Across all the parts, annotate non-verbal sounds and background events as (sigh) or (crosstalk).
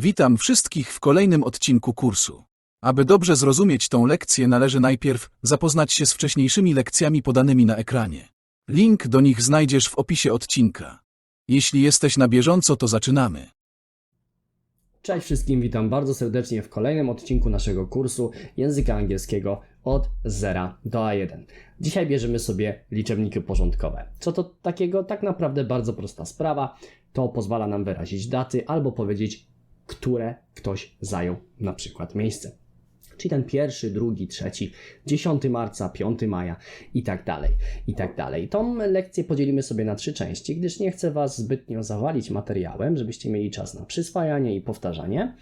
Witam wszystkich w kolejnym odcinku kursu. Aby dobrze zrozumieć tą lekcję, należy najpierw zapoznać się z wcześniejszymi lekcjami podanymi na ekranie. Link do nich znajdziesz w opisie odcinka. Jeśli jesteś na bieżąco, to zaczynamy. Cześć wszystkim, witam bardzo serdecznie w kolejnym odcinku naszego kursu języka angielskiego od 0 do A1. Dzisiaj bierzemy sobie liczebniki porządkowe. Co to takiego? Tak naprawdę bardzo prosta sprawa. To pozwala nam wyrazić daty albo powiedzieć, które ktoś zajął na przykład miejsce. Czyli ten pierwszy, drugi, trzeci, 10 marca, 5 maja i tak dalej, i tak dalej. Tą lekcję podzielimy sobie na trzy części, gdyż nie chcę Was zbytnio zawalić materiałem, żebyście mieli czas na przyswajanie i powtarzanie.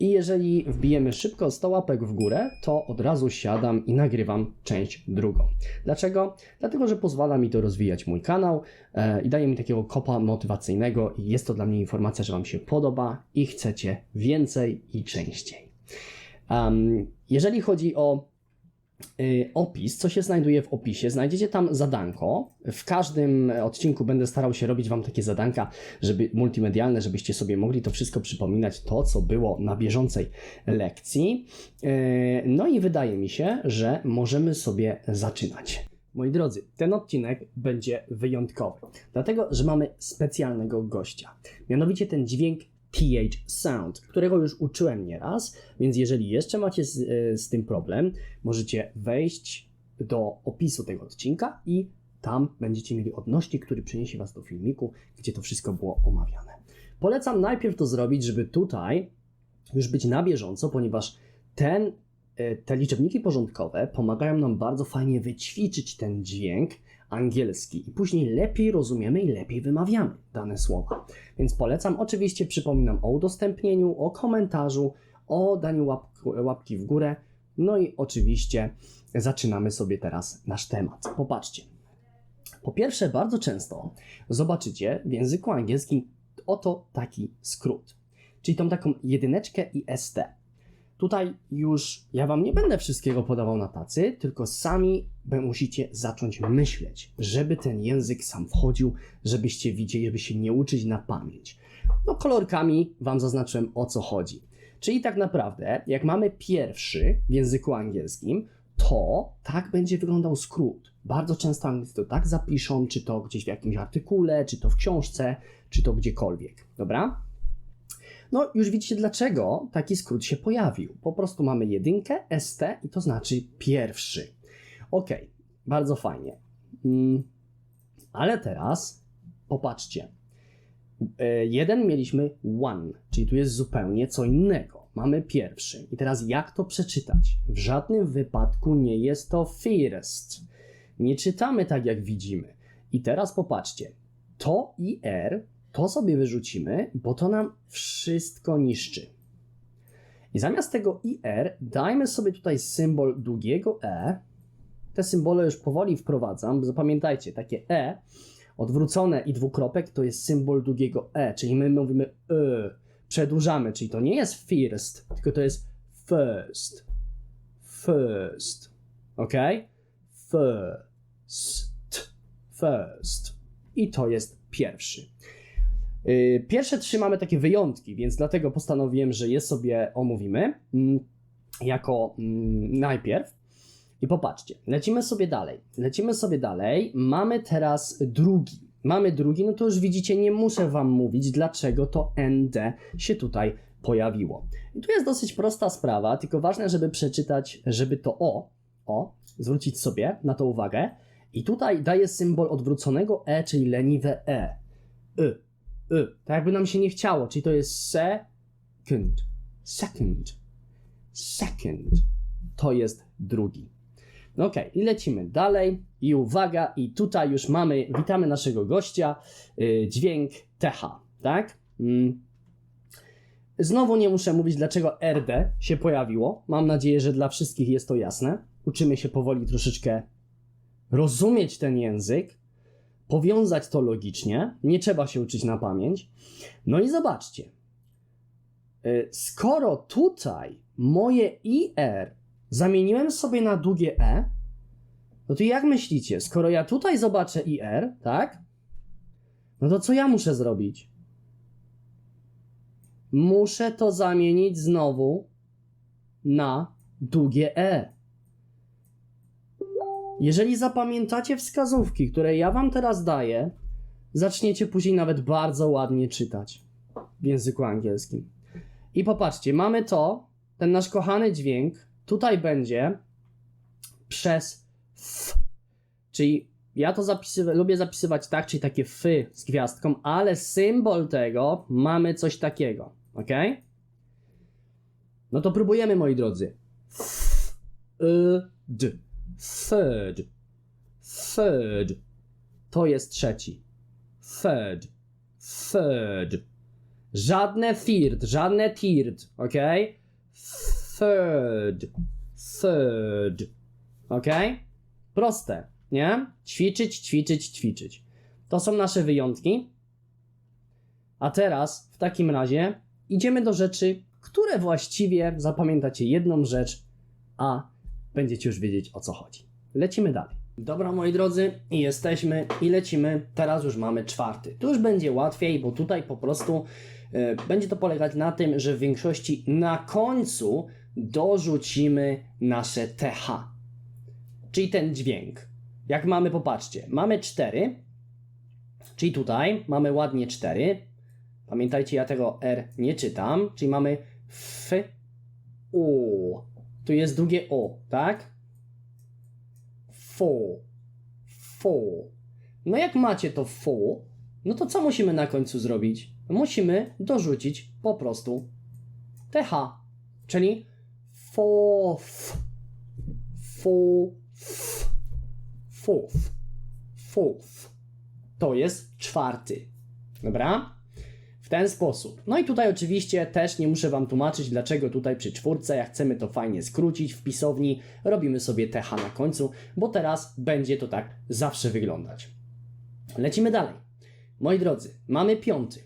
I jeżeli wbijemy szybko 100 łapek w górę, to od razu siadam i nagrywam część drugą. Dlaczego? Dlatego, że pozwala mi to rozwijać mój kanał e, i daje mi takiego kopa motywacyjnego i jest to dla mnie informacja, że Wam się podoba i chcecie więcej i częściej. Um, jeżeli chodzi o y, opis, co się znajduje w opisie, znajdziecie tam zadanko. W każdym odcinku będę starał się robić Wam takie zadanka, żeby multimedialne, żebyście sobie mogli to wszystko przypominać, to co było na bieżącej lekcji. Y, No i wydaje mi się, że możemy sobie zaczynać. Moi drodzy, ten odcinek będzie wyjątkowy, dlatego że mamy specjalnego gościa. Mianowicie ten dźwięk TH Sound, którego już uczyłem nieraz, więc jeżeli jeszcze macie z, e, z tym problem, możecie wejść do opisu tego odcinka i tam będziecie mieli odnośnik, który przeniesie Was do filmiku, gdzie to wszystko było omawiane. Polecam najpierw to zrobić, żeby tutaj już być na bieżąco, ponieważ ten, te liczebniki porządkowe pomagają nam bardzo fajnie wyćwiczyć ten dźwięk angielski i później lepiej rozumiemy i lepiej wymawiamy dane słowa. Więc polecam. Oczywiście przypominam o udostępnieniu, o komentarzu, o daniu łap, łapki w górę. No i oczywiście zaczynamy sobie teraz nasz temat. Popatrzcie. Po pierwsze, bardzo często zobaczycie w języku angielskim oto taki skrót, czyli tą taką jedyneczkę i ST. Tutaj już ja Wam nie będę wszystkiego podawał na tacy, tylko sami musicie zacząć myśleć, żeby ten język sam wchodził, żebyście widzieli, żeby się nie uczyć na pamięć. No, kolorkami Wam zaznaczyłem o co chodzi. Czyli tak naprawdę, jak mamy pierwszy w języku angielskim, to tak będzie wyglądał skrót. Bardzo często Anglicy to tak zapiszą, czy to gdzieś w jakimś artykule, czy to w książce, czy to gdziekolwiek. Dobra? No, już widzicie, dlaczego taki skrót się pojawił. Po prostu mamy jedynkę, ST i to znaczy pierwszy. Ok, bardzo fajnie. Mm, ale teraz popatrzcie. E, Jeden mieliśmy one, czyli tu jest zupełnie co innego. Mamy pierwszy. I teraz jak to przeczytać? W żadnym wypadku nie jest to first. Nie czytamy tak, jak widzimy. I teraz popatrzcie. To i R to sobie wyrzucimy, bo to nam wszystko niszczy. I zamiast tego IR dajmy sobie tutaj symbol długiego E. Te symbole już powoli wprowadzam. Zapamiętajcie, takie E odwrócone i dwukropek to jest symbol długiego E, czyli my mówimy E. Przedłużamy, czyli to nie jest first, tylko to jest first. First. Ok? First. First. I to jest pierwszy. Yy, Pierwsze trzy mamy takie wyjątki, więc dlatego postanowiłem, że je sobie omówimy mm, jako mm, najpierw. I popatrzcie, lecimy sobie dalej. Lecimy sobie dalej. Mamy teraz drugi. Mamy drugi, no to już widzicie, nie muszę Wam mówić, dlaczego to ND się tutaj pojawiło. I tu jest dosyć prosta sprawa, tylko ważne, żeby przeczytać, żeby to O, O, zwrócić sobie na to uwagę. I tutaj daje symbol odwróconego E, czyli leniwe E. Y, y. Tak jakby nam się nie chciało, czyli to jest second. Second. Second. To jest drugi. No okej, i lecimy dalej. I uwaga, i tutaj już mamy, witamy naszego gościa, y, dźwięk TH, tak? Mm. Znowu nie muszę mówić, dlaczego RD się pojawiło. Mam nadzieję, że dla wszystkich jest to jasne. Uczymy się powoli troszeczkę rozumieć ten język, powiązać to logicznie. Nie trzeba się uczyć na pamięć. No i zobaczcie. Y, Skoro tutaj moje IR zamieniłem sobie na długie E, no to jak myślicie, skoro ja tutaj zobaczę IR, tak? No to co ja muszę zrobić? muszę to zamienić znowu na długie E. Jeżeli zapamiętacie wskazówki, które ja wam teraz daję, zaczniecie później nawet bardzo ładnie czytać w języku angielskim. I popatrzcie, mamy to, ten nasz kochany dźwięk, tutaj będzie przez f. Czyli ja to lubię zapisywać tak, czyli takie fy z gwiazdką, ale symbol tego mamy coś takiego, ok? No to próbujemy, moi drodzy. F, y, d. Third. Third. To jest trzeci. Third. Third. Żadne third, żadne third, ok? Third. Third. Ok? Proste, nie? Ćwiczyć, ćwiczyć, ćwiczyć. To są nasze wyjątki. A teraz, w takim razie, idziemy do rzeczy, które właściwie zapamiętacie jedną rzecz, a będziecie już wiedzieć o co chodzi. Lecimy dalej. Dobra, moi drodzy, i jesteśmy i lecimy. Teraz już mamy czwarty. Tu już będzie łatwiej, bo tutaj po prostu e, będzie to polegać na tym, że w większości na końcu dorzucimy nasze TH, czyli ten dźwięk. Jak mamy, popatrzcie, mamy 4, czyli tutaj mamy ładnie 4. Pamiętajcie, ja tego R nie czytam, czyli mamy F, U. Tu jest długie O, tak? Fo, fo. No jak macie to fo, no to co musimy na końcu zrobić? Musimy dorzucić po prostu TH, czyli fof, fof, fof, fof. To jest czwarty. Dobra? W ten sposób. No i tutaj oczywiście też nie muszę Wam tłumaczyć, dlaczego tutaj przy czwórce, jak chcemy to fajnie skrócić w pisowni, robimy sobie TH na końcu, bo teraz będzie to tak zawsze wyglądać. Lecimy dalej. Moi drodzy, mamy piąty.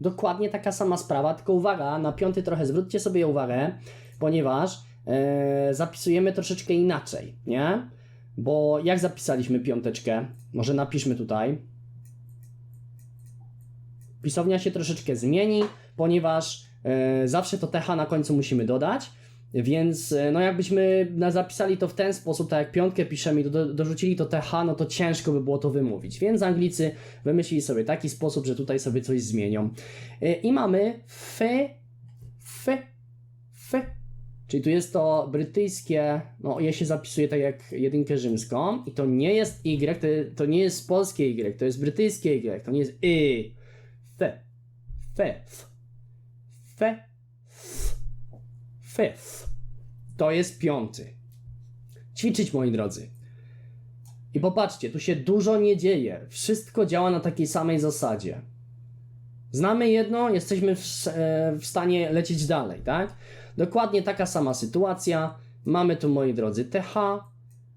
Dokładnie taka sama sprawa, tylko uwaga, na piąty trochę zwróćcie sobie uwagę, ponieważ e, zapisujemy troszeczkę inaczej, nie? Bo jak zapisaliśmy piąteczkę? Może napiszmy tutaj. Pisownia się troszeczkę zmieni, ponieważ e, zawsze to TH na końcu musimy dodać. Więc e, no jakbyśmy zapisali to w ten sposób, tak jak piątkę piszemy i do, dorzucili to TH, no to ciężko by było to wymówić. Więc Anglicy wymyślili sobie taki sposób, że tutaj sobie coś zmienią. E, I mamy fe, fe, fe. Czyli tu jest to brytyjskie, no je się zapisuje tak jak jedynkę rzymską i to nie jest Y, to, to nie jest polskie Y, to jest brytyjskie Y, to nie jest Y. Fe, fe, f, fe, f, fifth. To jest piąty. Ćwiczyć, moi drodzy. I popatrzcie, tu się dużo nie dzieje. Wszystko działa na takiej samej zasadzie. Znamy jedno, jesteśmy w, e, w stanie lecieć dalej, tak? Dokładnie taka sama sytuacja. Mamy tu, moi drodzy, TH,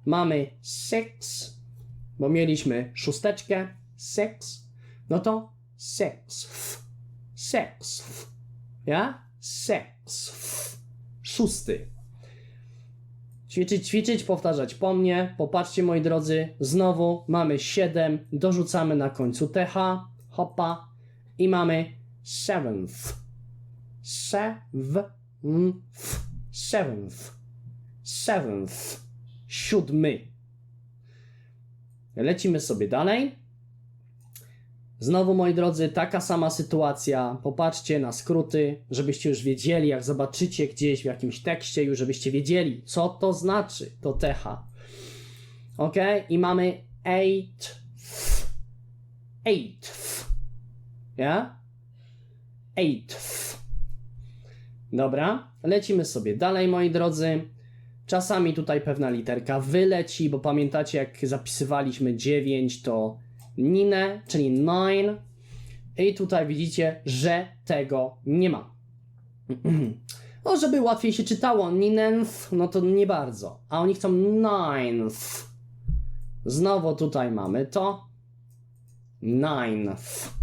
mamy six, bo mieliśmy szósteczkę, six, no to six, six, ja? Six, szósty. Ćwiczyć, ćwiczyć, powtarzać po mnie. Popatrzcie, moi drodzy, znowu mamy 7, dorzucamy na końcu TH, hopa i mamy seventh. Seventh. Seventh. Seventh. Siódmy. Lecimy sobie dalej. Znowu, moi drodzy, taka sama sytuacja. Popatrzcie na skróty, żebyście już wiedzieli, jak zobaczycie gdzieś w jakimś tekście, już żebyście wiedzieli, co to znaczy to TH. Ok? I mamy eight. Eighth. Ja? Eighth. Dobra, lecimy sobie dalej, moi drodzy. Czasami tutaj pewna literka wyleci, bo pamiętacie, jak zapisywaliśmy 9, to ninę, czyli nine. I tutaj widzicie, że tego nie ma. (clears throat) No, żeby łatwiej się czytało, ninenth, no to nie bardzo. A oni chcą ninth. Znowu tutaj mamy to. Ninth.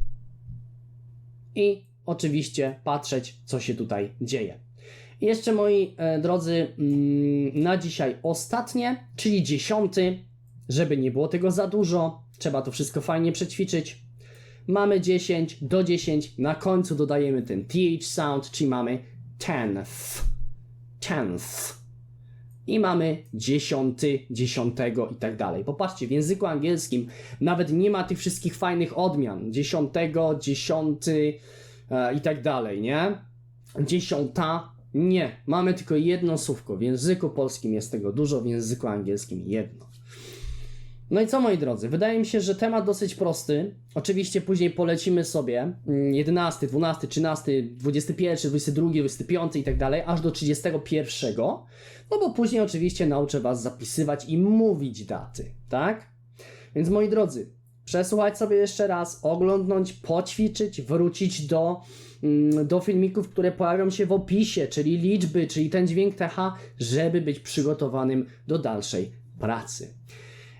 I oczywiście patrzeć, co się tutaj dzieje. Jeszcze moi e, drodzy, mm, na dzisiaj ostatnie, czyli dziesiąty, żeby nie było tego za dużo, trzeba to wszystko fajnie przećwiczyć. mamy 10 do 10, na końcu dodajemy ten th sound, czyli mamy tenth, tenth. I mamy dziesiąty, dziesiątego i tak dalej. Popatrzcie, w języku angielskim nawet nie ma tych wszystkich fajnych odmian. Dziesiątego, dziesiąty e, i tak dalej, nie? Dziesiąta, nie. Mamy tylko jedno słówko. W języku polskim jest tego dużo, w języku angielskim jedno. No i co moi drodzy, wydaje mi się, że temat dosyć prosty. Oczywiście później polecimy sobie mm, 11, 12, 13, 21, 22, 25 i tak dalej, aż do 31. No bo później oczywiście nauczę Was zapisywać i mówić daty, tak? Więc moi drodzy, przesłuchać sobie jeszcze raz, oglądnąć, poćwiczyć, wrócić do, mm, do filmików, które pojawią się w opisie, czyli liczby, czyli ten dźwięk TH, żeby być przygotowanym do dalszej pracy.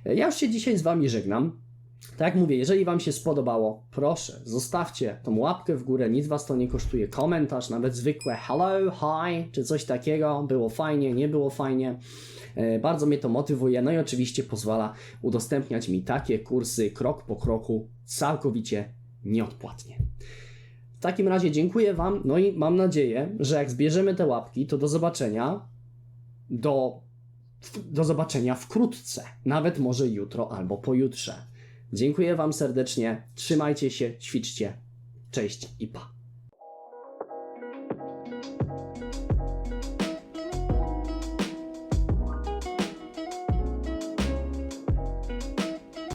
Ja już się dzisiaj z Wami żegnam. Tak jak mówię, jeżeli Wam się spodobało, proszę, zostawcie tą łapkę w górę, nic Was to nie kosztuje, komentarz, nawet zwykłe hello, hi, czy coś takiego, było fajnie, nie było fajnie. E, Bardzo mnie to motywuje, no i oczywiście pozwala udostępniać mi takie kursy krok po kroku, całkowicie nieodpłatnie. W takim razie dziękuję Wam, no i mam nadzieję, że jak zbierzemy te łapki, to do zobaczenia do, do zobaczenia wkrótce, nawet może jutro albo pojutrze. Dziękuję Wam serdecznie, trzymajcie się, ćwiczcie. Cześć i pa.